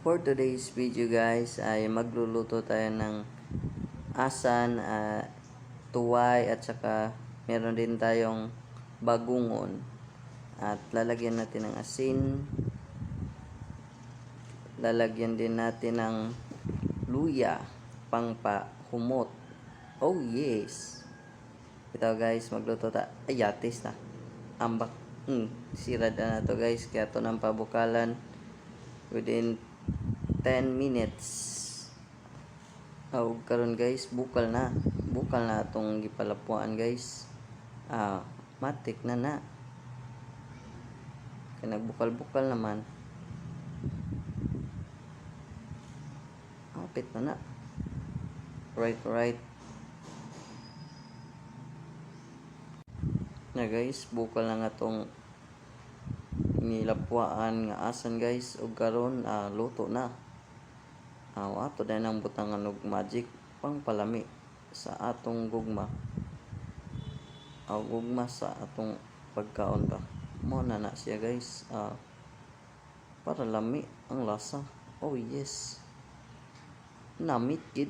For today's video guys ay magluluto tayo ng asan, ah, tuway at saka meron din tayong bagungon. At lalagyan natin ng asin. Lalagyan din natin ng luya pangpahumot. Oh yes. Ito guys, magluto ta. Ay, yatis na. Ambak. Hmm, sirad na na to guys. Kaya to ng pabukalan within 10 minutes. Oh, karon guys, bukal na. Bukal na atong gipalapuan guys. Ah, matik na na. Kaya nagbukal-bukal naman. Apit na na. Right, right. Na guys, bukal na nga tong nilapuan nga asan guys ug karon ah, luto na. Aw ato din ang butangan og magic pang palami sa atong gugma. Aw gugma sa atong pagkaon ba. Mo na na siya guys. Ah, para lami ang lasa. Oh yes. Namit gid.